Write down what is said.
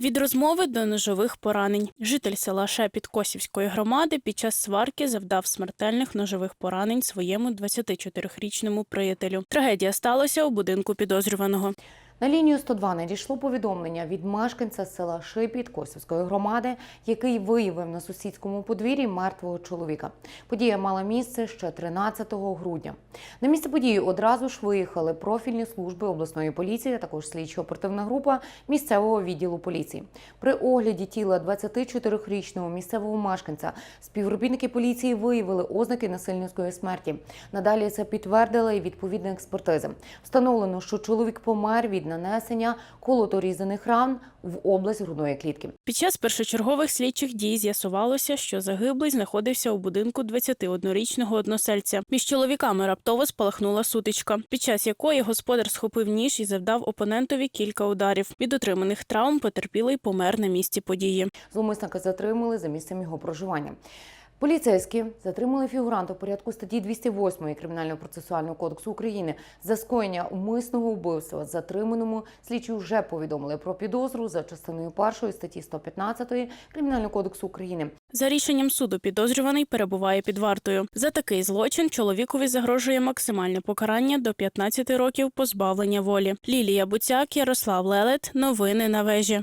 Від розмови до ножових поранень. Житель села Шепіт Косівської громади під час сварки завдав смертельних ножових поранень своєму 24-річному приятелю. Трагедія сталася у будинку підозрюваного. На лінію 102 надійшло повідомлення від мешканця села Шипіт Косівської громади, який виявив на сусідському подвір'ї мертвого чоловіка. Подія мала місце ще 13 грудня. На місце події одразу ж виїхали профільні служби обласної поліції, а також слідчо-оперативна група місцевого відділу поліції. При огляді тіла 24-річного місцевого мешканця співробітники поліції виявили ознаки насильницької смерті. Надалі це підтвердила і відповідна експертиза. Встановлено, що чоловік помер від нанесення колоторізаних ран в область грудної клітки. Під час першочергових слідчих дій з'ясувалося, що загиблий знаходився у будинку 21-річного односельця. Між чоловіками раптово спалахнула сутичка, під час якої господар схопив ніж і завдав опонентові кілька ударів. Від отриманих травм потерпілий помер на місці події. Зловмисника затримали за місцем його проживання. Поліцейські затримали фігуранта у порядку статті 208 Кримінального процесуального кодексу України за скоєння умисного вбивства. Затриманому слідчі вже повідомили про підозру за частиною першої статті 115 Кримінального кодексу України. За рішенням суду підозрюваний перебуває під вартою. За такий злочин чоловікові загрожує максимальне покарання до 15 років позбавлення волі. Лілія Буцяк, Ярослав Лелет. Новини на вежі.